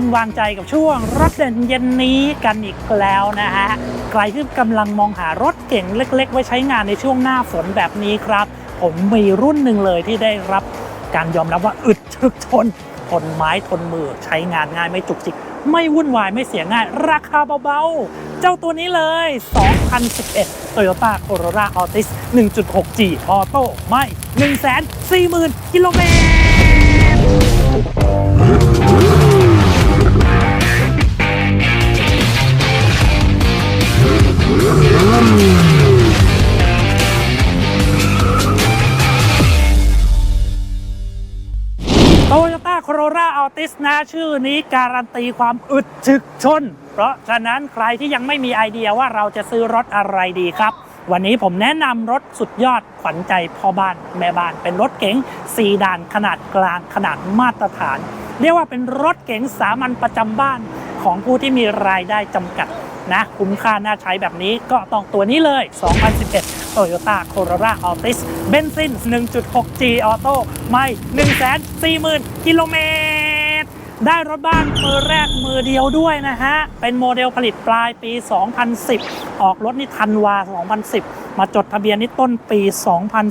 คุณวางใจกับช่วงรถเด่นเย็นนี้กันอีกแล้วนะฮะใครที่กำลังมองหารถเก่งเล็ก ๆ ไว้ใช้งานในช่วงหน้าฝนแบบนี้ครับ ผมมีรุ่นหนึ่งเลยที่ได้รับการยอมรับว่าอึดถึกทนทนไม้ทนมือใช้งานง่ายไม่จุกจิก ไม่วุ่นวายไม่เสียง่าย ราคาเบาๆ เจ้าตัวนี้เลย 2011 Toyota Corolla Altis 1.6G Auto ไม่ 140,000 กิโลเมตร โตโยต้าโคโรราอัลติสนะชื่อนี้การันตีความอึดถึกชน เพราะฉะนั้นใครที่ยังไม่มีไอเดียว่าเราจะซื้อรถอะไรดีครับ วันนี้ผมแนะนำรถสุดยอดขวัญใจพ่อบ้านแม่บ้าน เป็นรถเก๋ง4ด่านขนาดกลางขนาดมาตรฐาน เรียกว่าเป็นรถเก๋งสามัญประจำบ้านของผู้ที่มีรายได้จำกัด นะคุ้มค่าน่าใช้แบบนี้ก็ต้องตัวนี้เลย 2011 Toyota Corolla Altis เบนซิน 1.6G Auto ไม่140,000 กิโลเมตร ได้รถบ้านมือแรกมือเดียวด้วยนะฮะ เป็นโมเดลผลิตปลายปี 2010 ออกรถนี่ธันวา 2010 มาจดทะเบียนนี่ต้นปี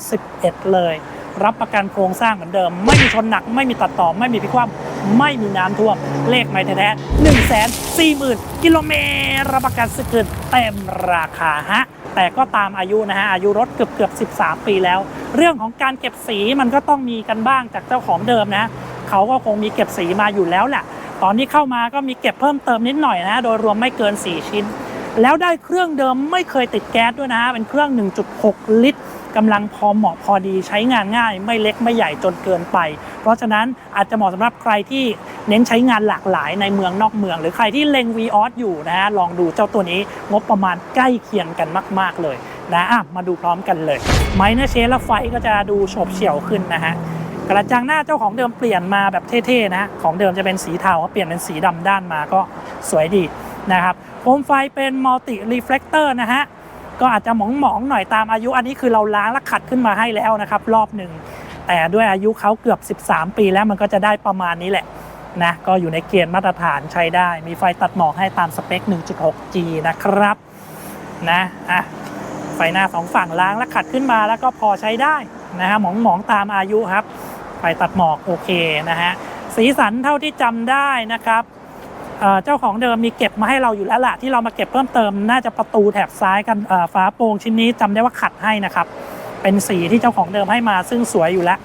2011 เลย รับประกันโครงสร้างเหมือนเดิม ไม่มีชนหนัก ไม่มีตัดต่อ ไม่มีพิกคว่ำ ไม่มีน้ำท่วม เลขไม่แท้ๆหนึ่งแสนสี่หมื่นกิโลเมตรรับประกันสกึนเต็มราคาฮะแต่ก็ตามอายุนะฮะอายุรถเกือบเกือบ 13 ปีแล้ว เรื่องของการเก็บสีมันก็ต้องมีกันบ้างจากเจ้าของเดิมนะ เขาก็คงมีเก็บสีมาอยู่แล้วแหละตอนนี้เข้ามาก็มีเก็บเพิ่มเติมนิดหน่อยนะ โดยรวมไม่เกิน 4 ชิ้น แล้วได้เครื่องเดิมไม่เคยติดแก๊สด้วยนะ เป็นเครื่อง 1.6 ลิตร กำลังพอเหมาะพอดีใช้งานง่าย ไม่เล็กไม่ใหญ่จนเกินไป เพราะฉะนั้นอาจจะเหมาะสำหรับใครที่เน้นใช้งานหลากหลายในเมืองนอกเมือง หรือใครที่เล็ง v ีออสอยู่นะฮะลองดูเจ้าตัวนี้งบประมาณใกล้เคียงกันมาก ๆ เลยนะอะมาดูพร้อมกันเลยไมเนเชและไฟก็จะดูโฉบเฉี่ยวขึ้นนะฮะกระจังหน้าเจ้าของเดิมเปลี่ยนมาแบบเท่ๆนะของเดิมจะเป็นสีเทาเปลี่ยนเป็นสีดำด้านมาก็สวยดีนะครับโคมไฟเป็นมัลติรีเฟล c เตอร์นะฮะ ก็อาจจะหมองๆหน่อยตามอายุอันนี้คือเราล้างและขัดขึ้นมาให้แล้วนะครับ รอบหนึ่งแต่ด้วยอายุเขาเกือบ 13 ปีแล้วมันก็จะได้ประมาณนี้แหละนะก็อยู่ในเกณฑ์มาตรฐานใช้ได้ มีไฟตัดหมอกให้ตามสเปค 1.6G นะครับนะอะไฟหน้าสองฝั่งล้างและขัดขึ้นมาแล้วก็พอใช้ได้นะฮะหมองหมองๆตามอายุครับ ไฟตัดหมอกโอเคนะฮะสีสันเท่าที่จำได้นะครับ เจ้าของเดิมมีเก็บมาให้เราอยู่แล้วล่ะที่เรามาเก็บเพิ่มเติม น่าจะประตูแถบซ้ายกันฝาโปร่งชิ้นนี้จำได้ว่าขัดให้นะครับ เป็นสีที่เจ้าของเดิมให้มาซึ่งสวยอยู่แล้ว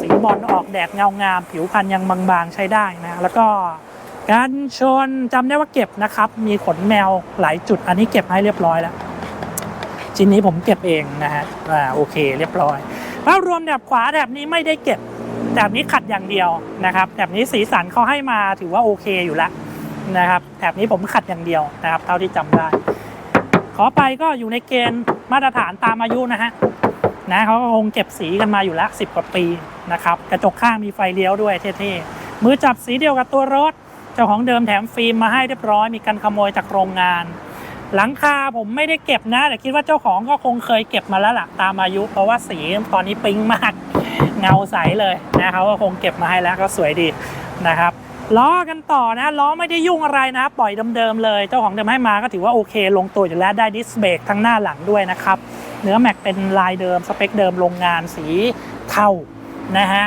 สีบอลออกแดดเงางาม ผิวพรรณยังบางๆใช้ได้นะแล้วก็การชนจำได้ว่าเก็บนะครับ มีขนแมวหลายจุดอันนี้เก็บให้เรียบร้อยแล้วชิ้นนี้ผมเก็บเองนะฮะอ่าโอเคเรียบร้อยภาพรวมแถบขวาแถบนี้ไม่ได้เก็บแถบนี้ขัดอย่างเดียวนะครับแถบนี้สีสันเขาให้มาถือว่าโอเคอยู่แล้ว นะครับแถบนี้ผมขัดอย่างเดียวนะครับ เท่าที่จำได้ ขอไปก็อยู่ในเกณฑ์มาตรฐานตามอายุนะฮะนะเขาก็คงเก็บสีกันมาอยู่แล้ว10กว่าปีนะครับกระจกข้างมีไฟเลี้ยวด้วยเท่ๆมือจับสีเดียวกับตัวรถ เจ้าของเดิมแถมฟิล์มมาให้เรียบร้อยมีการขโมยจากโรงงาน หลังคาผมไม่ได้เก็บนะแต่คิดว่าเจ้าของก็คงเคยเก็บมาแล้วล่ะตามอายุ เพราะว่าสีตอนนี้ปิ๊งมากเงาใสเลยนะเขาก็คงเก็บมาให้แล้วก็สวยดีนะครับ ล้อกันต่อนะล้อไม่ได้ยุ่งอะไรนะ ปล่อยเดิมๆเลย เจ้าของเดิมให้มาก็ถือว่าโอเค ลงตัวอยู่แล้วได้ดิสเบรกทั้งหน้าหลังด้วยนะครับ เนื้อแม็กเป็นลายเดิมสเปคเดิมโรงงานสีเทานะฮะ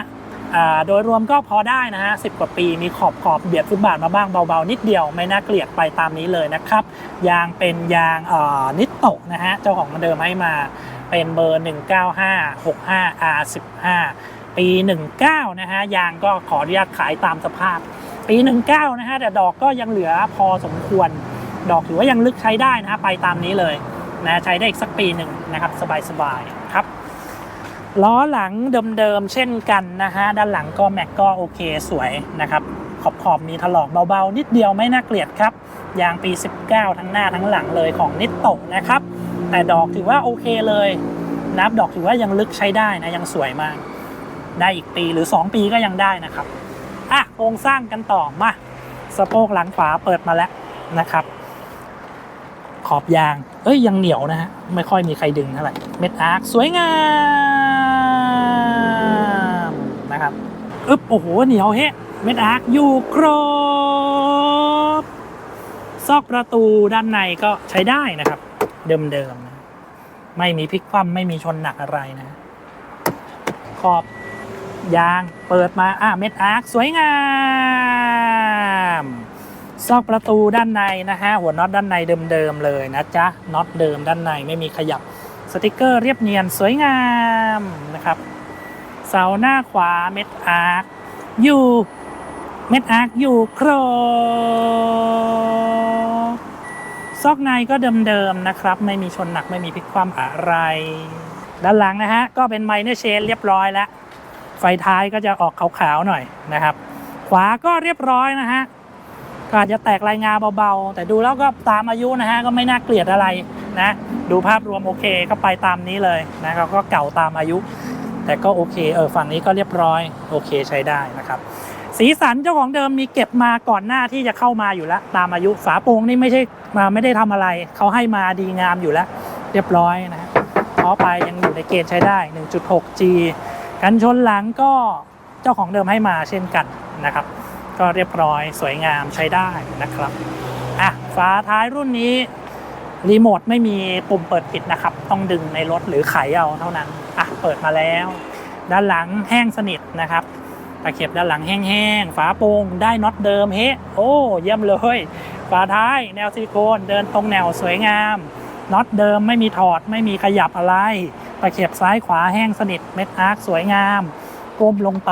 โดยรวมก็พอได้นะฮะสิกว่าปีมีขอบขอบเบียดฟุตบาทมาบ้างเบาๆ นิดเดียวไม่น่าเกลียดไปตามนี้เลยนะครับ ยางเป็นยางนิตโตะนะฮะเจ้าของเดิมให้มาเป็นเบอร์ 19565 R15 ปี 19 นะฮะยางก็ขออนุญาตขายตามสภาพ ปี 19 นะฮะแต่ดอกก็ยังเหลือพอสมควร ดอกถือว่ายังลึกใช้ได้นะฮะไปตามนี้เลยนะใช้ได้อีกสักปีหนึ่งนะครับ สบายๆครับล้อหลังเดิมๆเช่นกันนะฮะด้านหลังก็แม็กก็โอเคสวยนะครับขอบขอบมีถลอกเบาๆ นิดเดียวไม่น่าเกลียดครับยางปี 19 ทั้งหน้าทั้งหลังเลยของนิตโตะนะครับ แต่ดอกถือว่าโอเคเลยนับดอกถือว่ายังลึกใช้ได้นะยังสวยมาก ได้อีกปีหรือ 2 ปีก็ยังได้นะครับ อะโครงสร้างกันต่อมาสะโพกหลังขวาเปิดมาแล้วนะครับ ขอบยาง เอ้ยยังเหนียวนะฮะไม่ค่อยมีใครดึงเท่าไหร่เม็ดอาร์คสวยงามนะครับอึ๊บโอ้โหเหนียวเฮ้เม็ดอาร์คอยู่ครบซอกประตูด้านในก็ใช้ได้นะครับ เดิมๆนะไม่มีพลิกคว่ำไม่มีชนหนักอะไรนะ ขอบ ยางเปิดมาอะเม็ดอาร์คสวยงามซอกประตูด้านในนะฮะหัวน็อตด้านในเดิมๆเลยนะจ๊ะน็อตเดิมด้านในไม่มีขยับสติกเกอร์เรียบเนียนสวยงามนะครับเสาหน้าขวาเม็ดอาร์คอยู่เม็ดอาร์คอยู่โครซอกในก็เดิมๆนะครับ ไม่มีชนหนักไม่มีพลิกคว่ำอะไร ด้านหลังนะฮะ ก็เป็นไมเนอร์เชนเรียบร้อยแล้ว ไฟท้ายก็จะออกขาวๆหน่อยนะครับ ขวาก็เรียบร้อยนะฮะก็อาจจะแตกลายงาเบาๆ แต่ดูแล้วก็ตามอายุนะฮะก็ไม่น่าเกลียดอะไรนะดูภาพรวมโอเคก็ไปตามนี้เลยนะก็ก็เก่าตามอายุ แต่ก็โอเคเออฝั่งนี้ก็เรียบร้อยโอเคใช้ได้นะครับ สีสันเจ้าของเดิมมีเก็บมาก่อนหน้าที่จะเข้ามาอยู่แล้ว ตามอายุฝาโปรงนี่ไม่ใช่มาไม่ได้ทำอะไรเขาให้มาดีงามอยู่แล้ว เรียบร้อยนะฮะเพราะไปยังอยู่ในเกณฑ์ใช้ได้ 1.6G กันชนหลังก็เจ้าของเดิมให้มาเช่นกันนะครับ ก็เรียบร้อยสวยงามใช้ได้นะครับอะฝาท้ายรุ่นนี้รีโมทไม่มีปุ่มเปิดปิดนะครับ ต้องดึงในรถหรือไขเอาเท่านั้นอะเปิดมาแล้ว ด้านหลังแห้งสนิทนะครับตะเข็บด้านหลังแห้งๆ ฝาโปร่งได้น็อตเดิมเฮ้โอ้เยี่ยมเลย ฝาท้ายแนวซิลิโคนเดินตรงแนวสวยงามน็อตเดิมไม่มีถอดไม่มีขยับอะไร ตะเข็บซ้ายขวาแห้งสนิทเม็ดอาร์คสวยงามกลมลงไป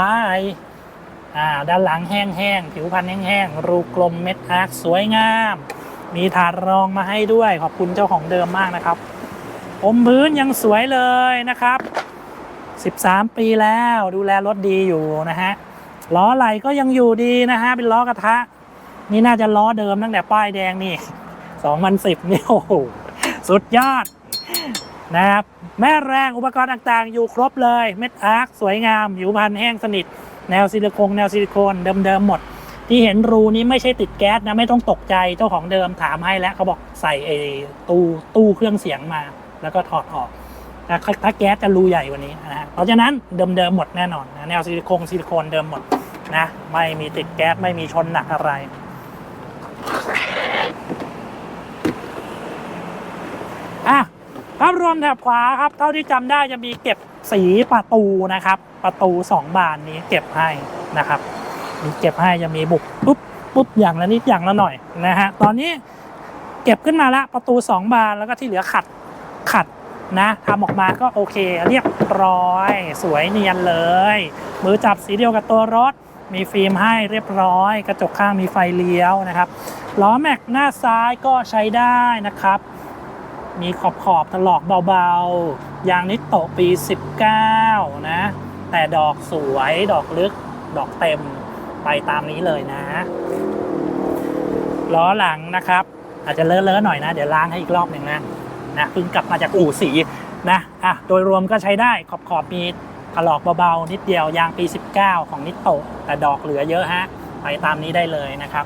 อ่าด้านหลังแห้งๆผิวพันธุ์แห้งๆรูกลมเม็ดอาร์คสวยงาม มีถาดรองมาให้ด้วยขอบคุณเจ้าของเดิมมากนะครับผมพื้นยังสวยเลยนะครับ 13 ปีแล้วดูแลรถดีอยู่นะฮะล้อไหลก็ยังอยู่ดีนะฮะเป็นล้อกระทะ นี่น่าจะล้อเดิมตั้งแต่ป้ายแดงนี่ 2010 นี่โอ้โหสุดยอดนะครับ แม่แรงอุปกรณ์ต่างๆ อยู่ครบเลยเม็ดอาร์คสวยงามผิวพันแห้งสนิท แนวซิลิโคนแนวซิลิโคนเดิมๆหมด ที่เห็นรูนี้ไม่ใช่ติดแก๊สนะไม่ต้องตกใจเจ้าของเดิมถามให้แล้วเขาบอกใส่ไอ้ตู้ตู้เครื่องเสียงมา แล้วก็ถอดออกแต่ถ้าแก๊สจะรูใหญ่กว่านี้นะฮะเพราะฉะนั้นเดิมๆหมดแน่นอนนะแนวซิลิโคนซิลิโคนเดิมหมดนะไม่มีติดแก๊สไม่มีชนหนักอะไร อะ ภาพรวมแถบขวาครับ เท่าที่จำได้จะมีเก็บสีประตูนะครับ ประตูสองบานนี้เก็บให้นะครับมีเก็บให้จะมีบุกปุ๊บปุ๊บอย่างละนิดอย่างละหน่อยนะฮะตอนนี้เก็บขึ้นมาละประตูสองบานแล้วก็ที่เหลือขัดขัดนะทำออกมาก็โอเคเรียบร้อย สวยเนียนเลย มือจับสีเดียวกับตัวรถ มีฟิล์มให้เรียบร้อย กระจกข้างมีไฟเลี้ยวนะครับล้อแม็กหน้าซ้ายก็ใช้ได้นะครับ มีขอบขอบถลอกเบาๆ ยางนิโตปี 19 นะ แต่ดอกสวยดอกลึก ดอกเต็มไปตามนี้เลยนะ ล้อหลังนะครับ อาจจะเลอะๆหน่อยนะ เดี๋ยวล้างให้อีกรอบหนึ่งนะนะเพิ่งกลับมาจากอู่สีนะอะโดยรวมก็ใช้ได้ขอบขอบมีถลอกเบาๆ นิดเดียวยางปี 19 ของนิโตแต่ดอกเหลือเยอะฮะ ไปตามนี้ได้เลยนะครับ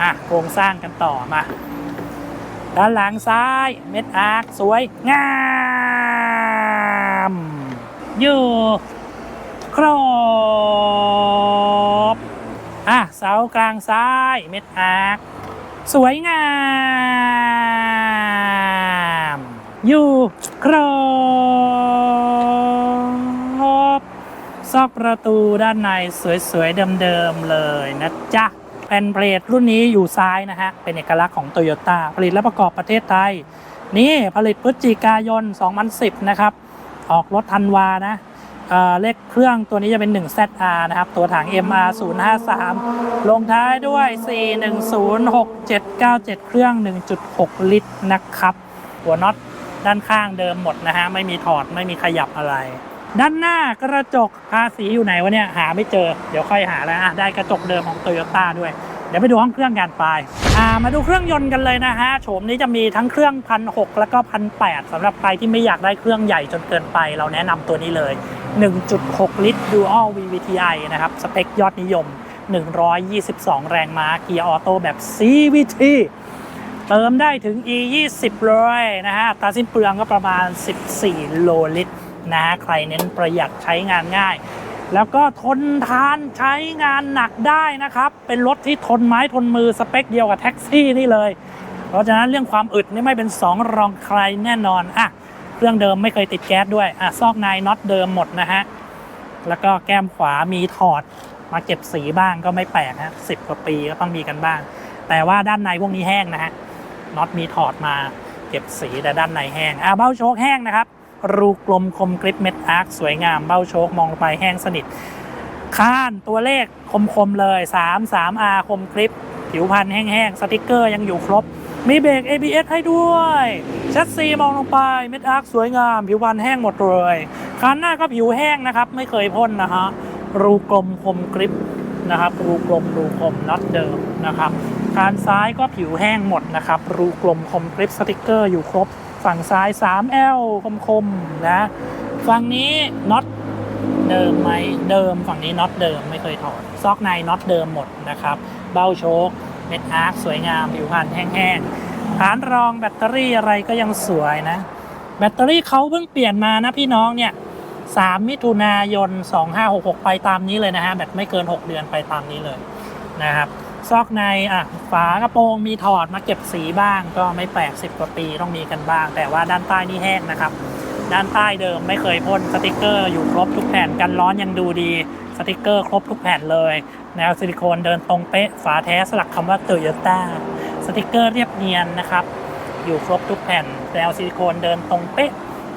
อะโครงสร้างกันต่อมา ด้านหลังซ้าย เม็ดอาร์คสวย งาม อยู่ ครบ อะ เสากลางซ้าย เม็ดอาร์คสวยงาม อยู่ครบซอกประตูด้านในสวยๆเดิมๆเลยนะจ๊ะ แผ่นเพลทรุ่นนี้อยู่ซ้ายนะฮะ เป็นเอกลักษณ์ของโตโยต้าผลิตและประกอบประเทศไทย นี่ผลิตพฤศจิกายน 2010 นะครับ ออกรถธันวานะเเลขเครื่องตัวนี้จะเป็น 1ZR นะครับ ตัวถัง MR 053 ลงท้ายด้วย 4106797 เครื่อง 1.6 ลิตรนะครับ หัวน็อตด้านข้างเดิมหมดนะฮะ ไม่มีถอด ไม่มีขยับอะไร ด้านหน้ากระจกภาษีอยู่ไหนวะเนี่ยหาไม่เจอเดี๋ยวค่อยหาแล้วอะได้กระจกเดิมของโตโยต้าด้วย เดี๋ยวไปดูห้องเครื่องกันไปอ่ามาดูเครื่องยนต์กันเลยนะฮะโฉมนี้จะมีทั้งเครื่องพันหแล้วก็พันแสำหรับใครที่ไม่อยากได้เครื่องใหญ่จนเกินไป เราแนะนำตัวนี้เลย 1.6 ลิตร Dual VVTi นะครับสเปคยอดนิยม 122 แรงม้าเกียร์ออโต้แบบ CVT เติมได้ถึง e 2 0 เลยนะฮะอัตาสิ้นเปลืองก็ประมาณ 14 โลลิตร นะฮะใครเน้นประหยัดใช้งานง่าย แล้วก็ทนทานใช้งานหนักได้นะครับ เป็นรถที่ทนไม้ทนมือสเปคเดียวกับแท็กซี่นี่เลย เพราะฉะนั้นเรื่องความอึดนี่ไม่เป็นสองรองใครแน่นอนอะเครื่องเดิมไม่เคยติดแก๊สด้วยอะซอกในน็อตเดิมหมดนะฮะแล้วก็แก้มขวามีถอดมาเก็บสีบ้างก็ไม่แปลกฮะสิบกว่าปีก็ต้องมีกันบ้าง แต่ว่าด้านในพวกนี้แห้งนะฮะน็อตมีถอดมาเก็บสีแต่ด้านในแห้งอะเบ้าโชคแห้งนะครับ รูกลมคมกริปเม็ดอาร์คสวยงามเบ้าโชคมองลงไปแห้งสนิทข้านตัวเลขคมๆเลย 3 3 R คมคลิปผิวพันธ์แห้งๆ สติกเกอร์ยังอยู่ครบ มีเบรก ABS ให้ด้วยชัดซีมองลงไปเม็ดอาร์คสวยงาม ผิวพันธ์แห้งหมดเลยคันหน้าก็ผิวแห้งนะครับ ไม่เคยพ่นนะฮะรูกลมคมกริปนะครับ รูกลมรูคมน็อตเดิมนะครับคานซ้ายก็ผิวแห้งหมดนะครับ รูกลมคมกริปสติกเกอร์อยู่ครบ ฝั่งซ้าย 3L คมๆนะ ฝั่งนี้น็อตเดิมไหมเดิมฝั่งนี้น็อตเดิมไม่เคยถอด ซอกในน็อตเดิมหมดนะครับ เบ้าโชคเม็ดอาร์คสวยงามผิวพรรณแห้งๆฐานรองแบตเตอรี่อะไรก็ยังสวยนะ แบตเตอรี่เขาเพิ่งเปลี่ยนมานะพี่น้องเนี่ย3มิถุนายน 2566 ไปตามนี้เลยนะฮะแบตไม่เกิน 6 เดือนไปตามนี้เลยนะครับ ซอกในอะฝากระโปรงมีถอดมาเก็บสีบ้าง ก็ไม่แปลก10กว่าปีต้องมีกันบ้าง แต่ว่าด้านใต้นี่แห้งนะครับ ด้านใต้เดิมไม่เคยพ่นสติกเกอร์อยู่ครบทุกแผ่นกันร้อนยังดูดีสติกเกอร์ครบทุกแผ่นเลย แนวซิลิโคนเดินตรงเป๊ะฝาแท้สลักคำว่าโตโยต้าสติกเกอร์เรียบเนียนนะครับ อยู่ครบทุกแผ่นแนวซิลิโคนเดินตรงเป๊ะ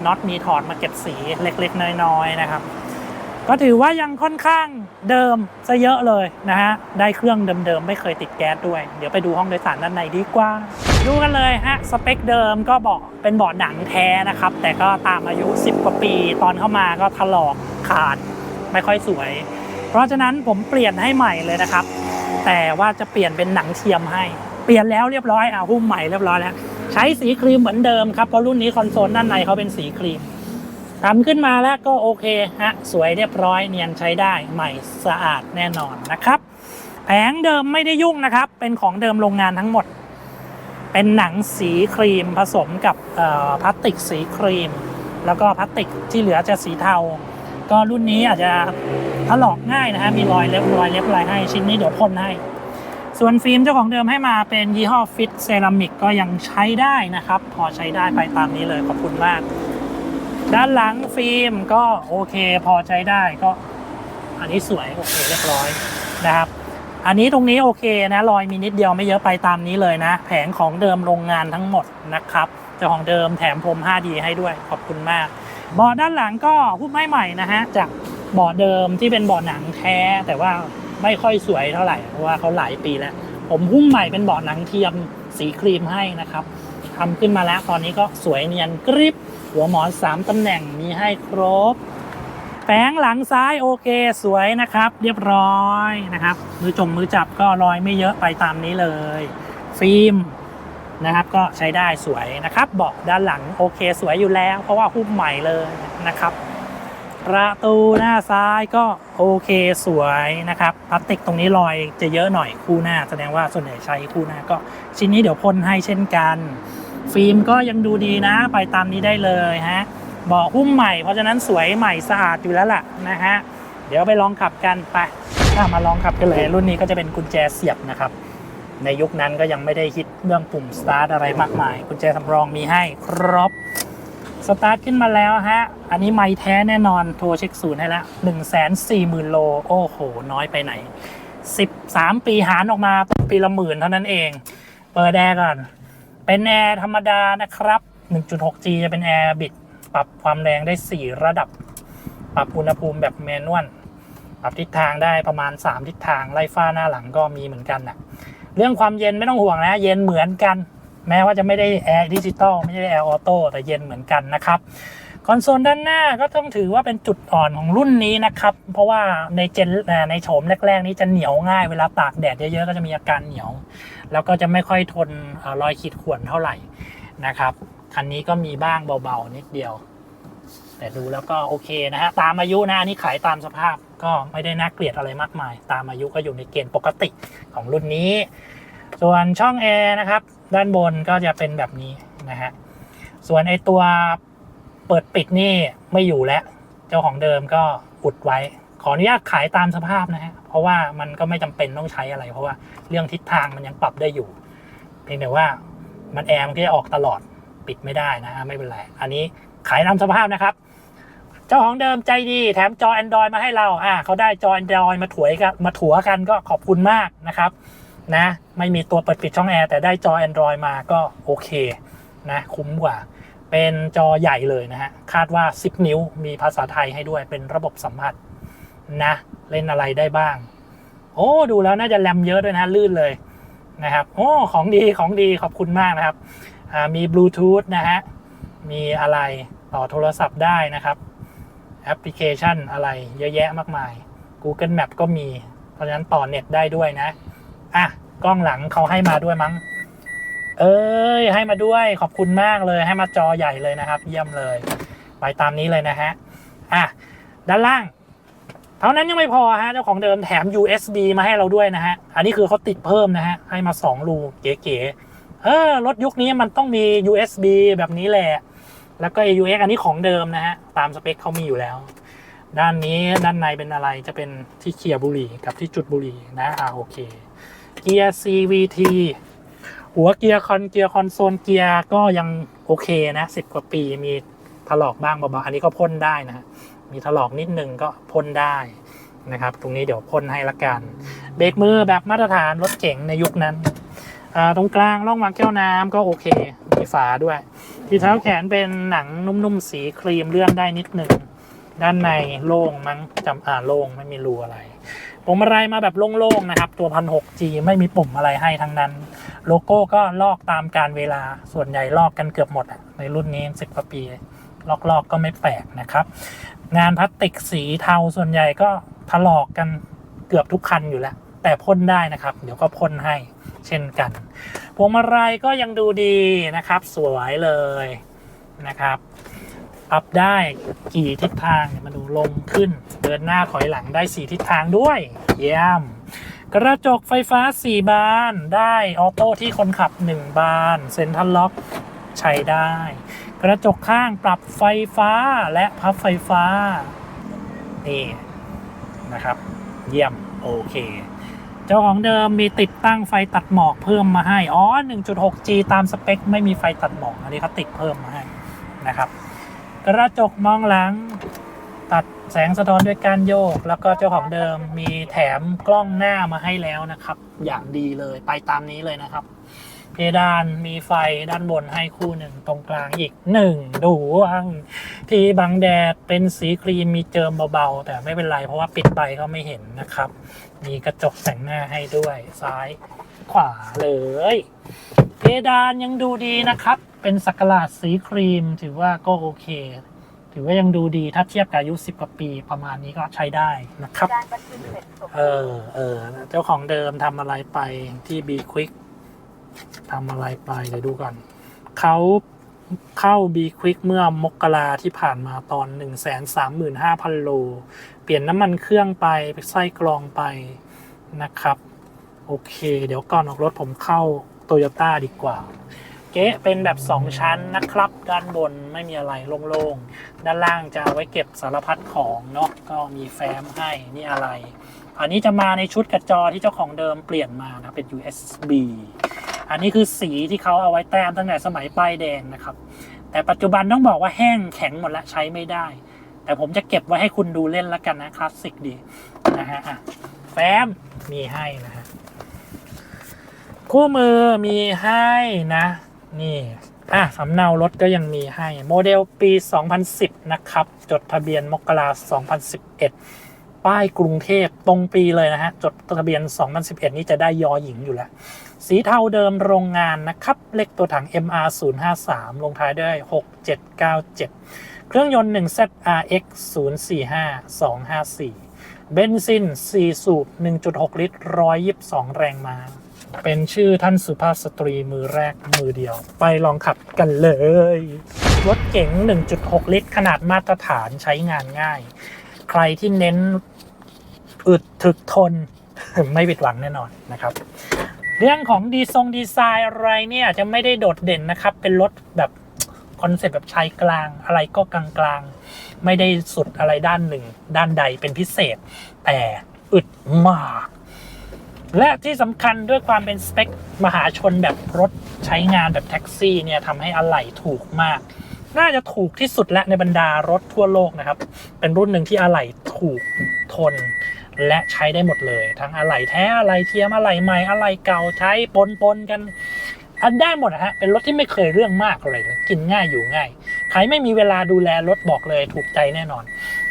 น็อตมีถอดมาเก็บสีเล็กๆ น้อยๆนะครับ ก็ถือว่ายังค่อนข้างเดิมซะเยอะเลยนะฮะ ได้เครื่องเดิมๆ ไม่เคยติดแก๊สด้วย เดี๋ยวไปดูห้องโดยสารด้านในดีกว่า ดูกันเลยฮะ สเปคเดิมก็บอกเป็นเบาะหนังแท้นะครับ แต่ก็ตามอายุ 10 กว่าปี ตอนเข้ามาก็ถลอกขาดไม่ค่อยสวย เพราะฉะนั้นผมเปลี่ยนให้ใหม่เลยนะครับ แต่ว่าจะเปลี่ยนเป็นหนังเทียมให้ เปลี่ยนแล้วเรียบร้อยอะหุ้มใหม่เรียบร้อยแล้ว ใช้สีครีมเหมือนเดิมครับ เพราะรุ่นนี้คอนโซลด้านในเขาเป็นสีครีม ทำขึ้นมาแล้วก็โอเคฮะสวยเรียบร้อยเนียนใช้ได้ใหม่สะอาดแน่นอนนะครับ แผงเดิมไม่ได้ยุ่งนะครับ เป็นของเดิมโรงงานทั้งหมด เป็นหนังสีครีมผสมกับพลาสติกสีครีม แล้วก็พลาสติกที่เหลือจะสีเทา ก็รุ่นนี้อาจจะถลอกง่ายนะฮะมีรอยเล็บรอยเล็บอะไรให้ชิ้นนี้เดี๋ยวพ่นให้ส่วนฟิล์มเจ้าของเดิมให้มาเป็นยี่ห้อฟิตเซรามิกก็ยังใช้ได้นะครับ พอใช้ได้ไปตามนี้เลยขอบคุณมาก ด้านหลังฟิล์มก็โอเคพอใช้ได้ก็อันนี้สวยโอเคเรียบร้อยนะครับ อันนี้ตรงนี้โอเคนะรอยมีนิดเดียวไม่เยอะไปตามนี้เลยนะ แผงของเดิมโรงงานทั้งหมดนะครับเจ้าของเดิมแถมพรม 5D ให้ด้วยขอบคุณมากเบาะด้านหลังก็หุ้มให้ใหม่นะฮะจากเบาะเดิมที่เป็นเบาะหนังแท้แต่ว่าไม่ค่อยสวยเท่าไหร่เพราะว่าเขาหลายปีแล้ว ผมหุ้มใหม่เป็นเบาะหนังเทียมสีครีมให้นะครับทำขึ้นมาแล้วตอนนี้ก็สวยเนียนกริบ หัวหมอน3ตำแหน่งมีให้ครบแผงหลังซ้ายโอเคสวยนะครับ เรียบร้อยนะครับ มือจงมือจับก็รอยไม่เยอะไปตามนี้เลย ฟิล์มนะครับก็ใช้ได้สวยนะครับเบาะด้านหลังโอเคสวยอยู่แล้ว เพราะว่าหุ้มใหม่เลยนะครับ ประตูหน้าซ้ายก็โอเคสวยนะครับพลาสติกตรงนี้รอยจะเยอะหน่อยคู่หน้า แสดงว่าส่วนใหญ่ใช้คู่หน้าก็ชิ้นนี้เดี๋ยวพ่นให้เช่นกัน ฟิล์มก็ยังดูดีนะ ไปตามนี้ได้เลยฮะเบาะหุ้มใหม่เพราะฉะนั้นสวยใหม่สะอาดอยู่แล้วล่ะนะฮะเดี๋ยวไปลองขับกันไปมาลองขับกันเลย รุ่นนี้ก็จะเป็นกุญแจเสียบนะครับในยุคนั้นก็ยังไม่ได้ฮิตเรื่องปุ่มสตาร์ทอะไรมากมายกุญแจสำรองมีให้ครบสตาร์ทขึ้นมาแล้วฮะ อันนี้ไม่แท้แน่นอนโทรเช็คศูนย์ให้แล้ว1 4 0 0 0 0โล โอ้โห น้อยไปไหน 13 ปีหารออกมาตกปีละหมื่นเท่านั้นเอง เปิดแอร์ก่อน เป็นแอร์ธรรมดานะครับ 1.6G จะเป็นแอร์บิด ปรับความแรงได้ 4 ระดับ ปรับอุณหภูมิแบบแมนนวล ปรับทิศทางได้ประมาณ 3 ทิศทาง ไล่ฟ้าหน้าหลังก็มีเหมือนกันนะเรื่องความเย็นไม่ต้องห่วงนะ เย็นเหมือนกัน แม้ว่าจะไม่ได้แอร์ดิจิตอลไม่ได้แอร์ออโต้แต่เย็นเหมือนกันนะครับ คอนโซลด้านหน้าก็ต้องถือว่าเป็นจุดอ่อนของรุ่นนี้นะครับ เพราะว่าในเจนในโฉมแรก ๆ นี้จะเหนียวง่ายเวลาตากแดดเยอะๆ ก็จะมีอาการเหนียว แล้วก็จะไม่ค่อยทนอรอยขีดข่วนเท่าไหร่นะครับ คันนี้ก็มีบ้างเบาๆ นิดเดียว แต่ดูแล้วก็โอเคนะฮะตามอายุนะอันนี้ขายตามสภาพก็ไม่ได้น่าเกลียดอะไรมากมาย ตามอายุก็อยู่ในเกณฑ์ปกติของรุ่นนี้ ส่วนช่องแอร์นะครับ ด้านบนก็จะเป็นแบบนี้นะฮะส่วนไอตัว เปิดปิดนี่ไม่อยู่แล้ว เจ้าของเดิมก็อุดไว้ ขออนุญาตขายตามสภาพนะฮะ เพราะว่ามันก็ไม่จำเป็นต้องใช้อะไร เพราะว่าเรื่องทิศทางมันยังปรับได้อยู่ เพียงแต่ว่ามันแอร์มันก็จะออกตลอดปิดไม่ได้นะฮะไม่เป็นไร อันนี้ขายตามสภาพนะครับ เจ้าของเดิมใจดีแถมจอ Android มาให้เรา อ่าเขาได้จอ Android มาถวยกันมาถัวกันก็ขอบคุณมากนะครับนะไม่มีตัวเปิดปิดช่องแอร์แต่ได้จอ Android มาก็โอเคนะคุ้มกว่า เป็นจอใหญ่เลยนะฮะ คาดว่า 10 นิ้วมีภาษาไทยให้ด้วยเป็นระบบสัมผัสนะ เล่นอะไรได้บ้าง โอ้ ดูแล้วน่าจะแรมเยอะด้วยนะ ลื่นเลยนะครับ โอ้ ของดีของดีขอบคุณมากนะครับ มีบลูทูธนะฮะ มีอะไรต่อโทรศัพท์ได้นะครับ แอปพลิเคชันอะไรเยอะแยะมากมาย Google Map ก็มี เพราะฉะนั้นต่อเน็ตได้ด้วยนะ อะ กล้องหลังเขาให้มาด้วยมั้ง เอ้ยให้มาด้วยขอบคุณมากเลยให้มาจอใหญ่เลยนะครับ เยี่ยมเลย ไปตามนี้เลยนะฮะอะด้านล่าง เท่านั้นยังไม่พอฮะเจ้าของเดิมแถม USB มาให้เราด้วยนะฮะ อันนี้คือเขาติดเพิ่มนะฮะ ให้มา 2 รูเก๋ๆเออรถยุคนี้มันต้องมี USB แบบนี้แหละ แล้วก็ AUX อันนี้ของเดิมนะฮะ ตามสเปคเขามีอยู่แล้ว ด้านนี้ด้านในเป็นอะไรจะเป็นที่เขียร์บุหรี่กับที่จุดบุหรี่นะอ่าโอเคเกียร์ CVT หัวเกียร์คอนเกียร์คอนโซลเกียร์ก็ยังโอเคนะสิบกว่าปีมีถลอกบ้างเบาๆอันนี้ก็พ่นได้นะฮะมีถลอกนิดนึงก็พ่นได้นะครับ ตรงนี้เดี๋ยวพ่นให้ละกันเบรกมือแบบมาตรฐานรถเก๋งในยุคนั้นตรงกลางร่องวางแก้วน้ำก็โอเค มีฝาด้วย ที่เท้าแขนเป็นหนังนุ่มๆสีครีมเลื่อนได้นิดหนึ่งด้านในโล่งมั้งจำอ่าโล่งไม่มีรูอะไรปุ่มอะไรมาแบบโล่งๆนะครับ ตัวพันหก G ไม่มีปุ่มอะไรให้ทั้งนั้น โลโก้ก็ลอกตามการเวลาส่วนใหญ่ลอกกันเกือบหมดอะในรุ่นนี้สิบกว่าปี ลอกๆกก็ไม่แปลกนะครับ งานพลาสติกสีเทาส่วนใหญ่ก็ถลอกกันเกือบทุกคันอยู่แล้ว แต่พ่นได้นะครับ เดี๋ยวก็พ่นให้เช่นกันพวงมาลัยก็ยังดูดีนะครับ สวยเลยนะครับปรับได้กี่ทิศทางเนี่ยมาดูลงขึ้น เดินหน้าถอยหลังได้4ทิศทางด้วย เยี่ยม กระจกไฟฟ้า 4 บาน ได้ออโต้ที่คนขับ 1 บานเซ็นทรัลล็อกใช้ได้ กระจกข้างปรับไฟฟ้าและพับไฟฟ้า นี่นะครับ เยี่ยม โอเค เจ้าของเดิมมีติดตั้งไฟตัดหมอกเพิ่มมาให้ อ๋อ 1.6G ตามสเปค ไม่มีไฟตัดหมอก อันนี้เขาติดเพิ่มมาให้นะครับ กระจกมองหลัง ตัดแสงสะท้อนด้วยการโยก แล้วก็เจ้าของเดิมมีแถมกล้องหน้ามาให้แล้วนะครับ อย่างดีเลยไปตามนี้เลยนะครับ เพดานมีไฟด้านบนให้คู่หนึ่งตรงกลางอีกหนึ่งดวง ที่บังแดดเป็นสีครีมมีเจิมเบาๆ แต่ไม่เป็นไรเพราะว่าปิดไปก็ไม่เห็นนะครับ มีกระจกแต่งหน้าให้ด้วยซ้ายขวาเลยเพดานยังดูดีนะครับ เป็นสักหลาดสีครีมถือว่าก็โอเค ถือว่ายังดูดีถ้าเทียบกับอายุ 10 กว่าปีประมาณนี้ก็ใช้ได้นะครับ การบันทึกเสร็จสมเออเออ เจ้าของเดิมทำอะไรไปที่ B Quick ทำอะไรไป เดี๋ยวดูก่อน เขาเข้า B Quick เมื่อมกราที่ผ่านมาตอน 1 3 5 0 0 0 โล เปลี่ยนน้ำมันเครื่องไปไปไส้กรองไปนะครับ โอเค เดี๋ยวก่อนออกรถผมเข้าโตโยต้าดีกว่า เก๊ะเป็นแบบ 2 ชั้นนะครับ ด้านบนไม่มีอะไรโล่งๆ ด้านล่างจะเอาไว้เก็บสารพัดของเนาะก็มีแฟ้มให้นี่อะไร อันนี้จะมาในชุดกระจอที่เจ้าของเดิมเปลี่ยนมานะเป็น USB อันนี้คือสีที่เขาเอาไว้แต้มตั้งแต่สมัยป้ายแดงนะครับ แต่ปัจจุบันต้องบอกว่าแห้งแข็งหมดแล้วใช้ไม่ได้ แต่ผมจะเก็บไว้ให้คุณดูเล่นแล้วกันนะคลาสสิกดีนะฮะแฟ้มมีให้นะฮะคู่มือมีให้นะ นี่อะสำเนารถก็ยังมีให้โมเดลปี 2010 นะครับ จดทะเบียนมกรา2011 ป้ายกรุงเทพตรงปีเลยนะฮะ จดทะเบียน 2011 นี่จะได้ยอหญิงอยู่แล้ว สีเทาเดิมโรงงานนะครับ เลขตัวถัง MR 053ลงท้ายด้วย 6797 เครื่องยนต์ 1ZRX 045 254 เบนซิน 4 สูบ 1.6 ลิตร 122 แรงม้า เป็นชื่อท่านสุภาพสตรีมือแรกมือเดียว ไปลองขับกันเลย รถเก๋ง 1.6 ลิตร ขนาดมาตรฐานใช้งานง่าย ใครที่เน้นอึดถึกทนไม่ผิดหวังแน่นอนนะครับ เรื่องของดีทรงดีไซน์อะไรเนี่ยจะไม่ได้โดดเด่นนะครับ เป็นรถแบบคอนเซ็ปต์แบบชายกลาง อะไรก็กลางๆ ไม่ได้สุดอะไรด้านหนึ่ง ด้านใดเป็นพิเศษ แต่อึดมาก และที่สำคัญด้วยความเป็นสเปคมหาชนแบบรถใช้งานแบบแท็กซี่เนี่ยทำให้อะไหล่ถูกมาก น่าจะถูกที่สุดและในบรรดารถทั่วโลกนะครับ เป็นรุ่นหนึ่งที่อะไหล่ถูกทน และใช้ได้หมดเลย ทั้งอะไหล่แท้อะไหล่เทียมอะไหล่ใหม่อะไหล่เก่าใช้ปนปนกัน อันได้หมดนะฮะเป็นรถที่ไม่เคยเรื่องมากเลยนะกินง่ายอยู่ง่าย ใครไม่มีเวลาดูแลรถบอกเลยถูกใจแน่นอน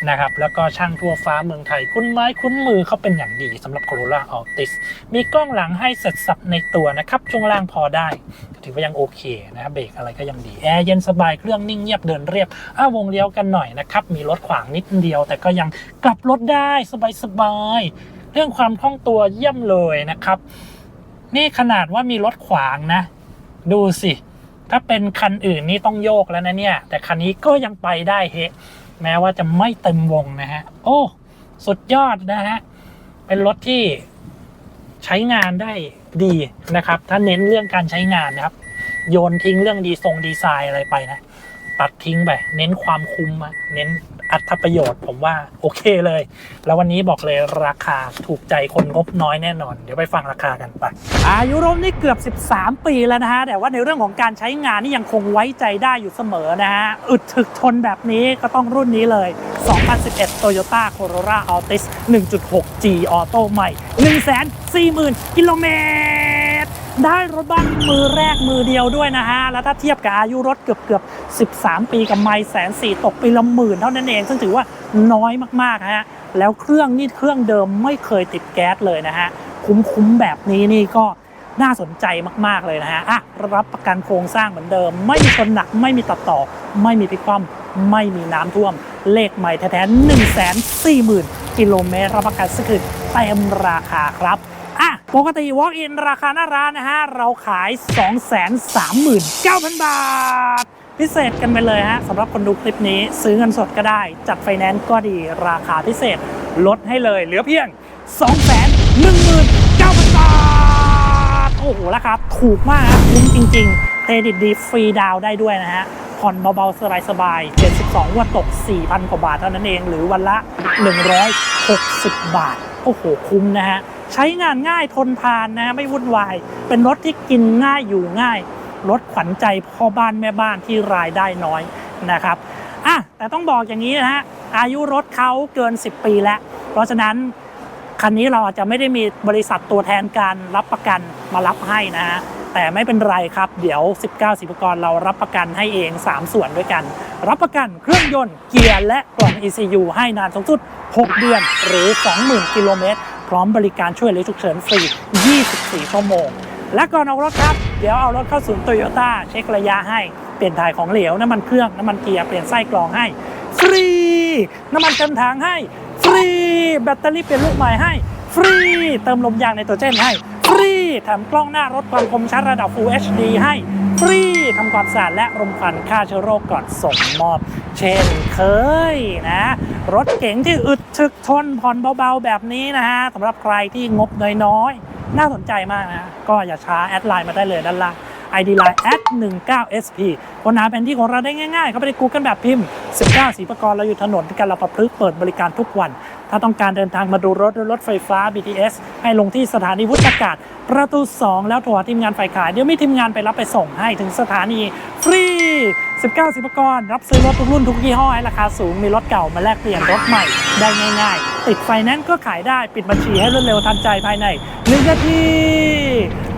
นะครับแล้วก็ช่างทั่วฟ้าเมืองไทย คุ้นไม้คุ้นมือเขาเป็นอย่างดีสำหรับ Corolla Altis มีกล้องหลังให้เสร็จสับในตัวนะครับ ช่วงล่างพอได้ถือว่ายังโอเคนะครับเบรกอะไรก็ยังดี แอร์เย็นสบายเครื่องนิ่งเงียบเดินเรียบอ้าวงเลี้ยวกันหน่อยนะครับ มีรถขวางนิดเดียว แต่ก็ยังกลับรถได้สบายๆเรื่องความคล่องตัวเยี่ยมเลยนะครับ นี่ขนาดว่ามีรถขวางนะ ดูสิ ถ้าเป็นคันอื่นนี่ต้องโยกแล้วนะเนี่ย แต่คันนี้ก็ยังไปได้เฮะแม้ว่าจะไม่เต็มวงนะฮะ โอ้ สุดยอดนะฮะ เป็นรถที่ใช้งานได้ดีนะครับ ถ้าเน้นเรื่องการใช้งานนะครับ โยนทิ้งเรื่องดีทรงดีไซน์อะไรไปนะ ตัดทิ้งไป เน้นความคุ้มเน้น อัตประโยชน์ ผมว่าโอเคเลย แล้ววันนี้บอกเลยราคาถูกใจคนงบน้อยแน่นอน เดี๋ยวไปฟังราคากันไป อายุรมนี่เกือบ 13 ปีแล้วนะฮะ แต่ว่าในเรื่องของการใช้งานนี่ยังคงไว้ใจได้อยู่เสมอนะฮะ อึดถึกทนแบบนี้ก็ต้องรุ่นนี้เลย 2011 Toyota Corolla Altis 1.6G Auto ใหม่ 140,000 กิโลเมตร ได้รถบ้านมือแรกมือเดียวด้วยนะฮะ แล้วถ้าเทียบกับอายุรถเกือบเกือบ 13 ปีกับไม่แสนสี่ตกปีละหมื่นเท่านั้นเอง ซึ่งถือว่าน้อยมากๆฮะ แล้วเครื่องนี่เครื่องเดิมไม่เคยติดแก๊สเลยนะฮะ คุ้มๆแบบนี้นี่ก็น่าสนใจมากๆเลยนะฮะอะรับประกันโครงสร้างเหมือนเดิม ไม่มีชนหนัก ไม่มีตัดต่อ ไม่มีพิกคว่ำไม่มีน้ำท่วม เลขใหม่แท้ๆ1 4 0 0 0 0กิโลเมตรรับประกันสกึดเต็มราคาครับ ปกติ Walk in ราคาหน้าร้านนะฮะ เราขาย 239,000 บาท พิเศษกันไปเลยฮะสำหรับคนดูคลิปนี้ซื้อเงินสดก็ได้ จัดไฟแนนซ์ก็ดีราคาพิเศษลดให้เลย เหลือเพียง 219,000 บาท โอ้โห ราคาถูกมากคุ้มจริง ๆ เครดิตดีฟรีดาวได้ด้วยนะฮะผ่อนเบาๆ สบายๆ 72งวันตก 4,000 กว่าบาทเท่านั้นเอง หรือวันละ 160 บาท โอ้โห คุ้มนะฮะ ใช้งานง่ายทนทานนะไม่วุ่นวาย เป็นรถที่กินง่ายอยู่ง่าย รถขวัญใจพ่อบ้านแม่บ้านที่รายได้น้อยนะครับอะแต่ต้องบอกอย่างนี้นะฮะอายุรถเขาเกิน 10 ปีแล้ว เพราะฉะนั้นคันนี้เราอาจจะไม่ได้มีบริษัทตัวแทนการรับประกันมารับให้นะฮะแต่ไม่เป็นไรครับ เดี๋ยว 19 สิบกรเรารับประกันให้เอง 3 ส่วนด้วยกัน รับประกันเครื่องยนต์เกียร์และกล่อง ECU ให้นานสูงสุด 6 เดือนหรือ 20,000 กิโลเมตร พร้อมบริการช่วยเหลือฉุกเฉินฟรี 24 ชั่วโมง และก่อนเอารถครับ เดี๋ยวเอารถเข้าศูนย์โตโยต้าเช็คระยะให้ เปลี่ยนถ่ายของเหลว น้ำมันเครื่อง น้ำมันเกียร์ เปลี่ยนไส้กรองให้ ฟรี น้ำมันเต็มถังให้ ฟรี แบตเตอรี่เปลี่ยนลูกใหม่ให้ ฟรี เติมลมยางในตัวเจนให้ ฟรีแถมกล้องหน้ารถความคมชัดระดับ Full HD ให้ฟรีทำความสะอาดและรมควันฆ่าเชื้อโรคก่อนส่งมอบ เช่นเคยนะ รถเก๋งที่อึดถึกทนผ่อนเบาๆ แบบนี้นะฮะสำหรับใครที่งบน้อยๆ น่าสนใจมากนะ ก็อย่าช้า แอดไลน์มาได้เลยด้านล่าง ID Line at 19SP ค้นหาแผนที่ของเราได้ง่ายๆ เข้าไปใน Google แบบพิมพ์ 19 สีประกรเราอยู่ถนนกันเราประพฤกษ์เปิดบริการทุกวัน ถ้าต้องการเดินทางมาดูรถรถไฟฟ้า BTS ให้ลงที่สถานีวุฒากาศ ประตู 2 แล้วโทรหาทีมงานฝ่ายขาย เดี๋ยวมีทีมงานไปรับไปส่งให้ถึงสถานีฟรี 19 สิบกรรับซื้อรถทุกรุ่นทุกยี่ห้อให้ราคาสูงมีรถเก่ามาแลกเปลี่ยนรถใหม่ได้ง่ายๆ ติดไฟแนนซ์ก็ขายได้ปิดบัญชีให้รวดเร็วทันใจภายใน1นาที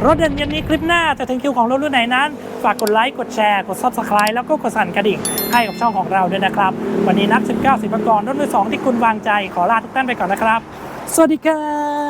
รถเด่นเย็นนี้คลิปหน้าจะถึงคิวของรถรุ่นไหนนั้น ฝากกดไลค์กดแชร์กด Subscribe แล้วก็กดสั่นกระดิ่งให้กับช่องของเราด้วยนะครับ วันนี้นับ19 สิบกรรถมือสองที่คุณวางใจขอลาทุกท่านไปก่อนนะครับ สวัสดีครับ